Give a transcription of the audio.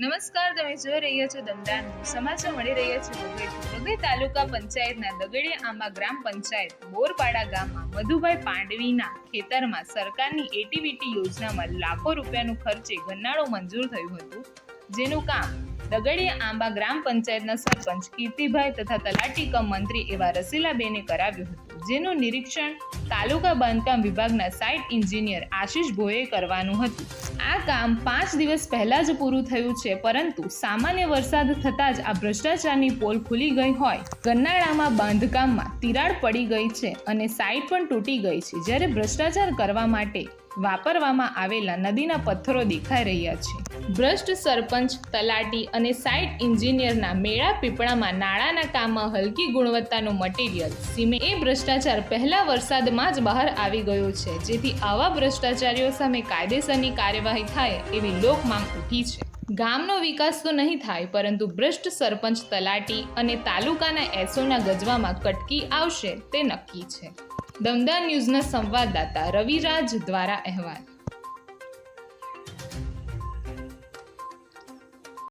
નમસ્કાર, તમે જોઈ રહ્યા છો દમદાર સમાચાર મળી રહ્યા છે વઘઈથી. વઘઈ તાલુકા પંચાયતના દગડે આંબા ગ્રામ પંચાયત, બોરપાડા ગામમાં મધુભાઈ પાંડવીના ખેતરમાં સરકારની એટીવીટી યોજનામાં લાખો રૂપિયાનું ખર્ચે ગન્નાળો મંજૂર થયું હતું, જેનું કામ દગડિયા આંબા ગ્રામ પંચાયતના સરપંચ કીર્તિભાઈ તથા તલાટી કમ મંત્રી એવા રસીલાબેને કરાવ્યું હતું, જેનું નિરીક્ષણ તાલુકા બાંધકામ વિભાગના સાઇટ એન્જિનિયર આશીષ ભોએ કરવાનું હતું આ કામ પાંચ દિવસ પહેલા જ પૂરું થયું છે, પરંતુ સામાન્ય વરસાદ થતાં જ આ ભ્રષ્ટાચારની પોલ ખુલી ગઈ હોય. ગન્નાળામાં બાંધકામમાં તિરાડ પડી ગઈ છે અને સાઇટ પણ તૂટી ગઈ છે, જ્યારે ભ્રષ્ટાચાર કરવા માટે વાપરવામાં આવેલા નદીના પથ્થરો દેખાઈ રહ્યા છે. ભ્રષ્ટ સરપંચ, તલાટી અને સાઇટ એન્જિનિયરના મેળા પીપળામાં નાણાંના કામમાં હલકી ગુણવત્તાનું મટીરિયલ સિમેન્ટ એ ભ્રષ્ટાચાર પહેલા વરસાદમાં જ બહાર આવી ગયો છે, જેથી આવા ભ્રષ્ટાચારીઓ સામે કાયદેસરની કાર્યવાહી થાય એવી લોક માંગ ઉઠી છે. ગામનો વિકાસ તો નહીં થાય, પરંતુ ભ્રષ્ટ સરપંચ તલાટી અને તાલુકાના એસોના ગજવામાં કટકી આવશે તે નક્કી છે. દમદાર ન્યૂઝના સંવાદદાતા રવિરાજ દ્વારા અહેવાલ.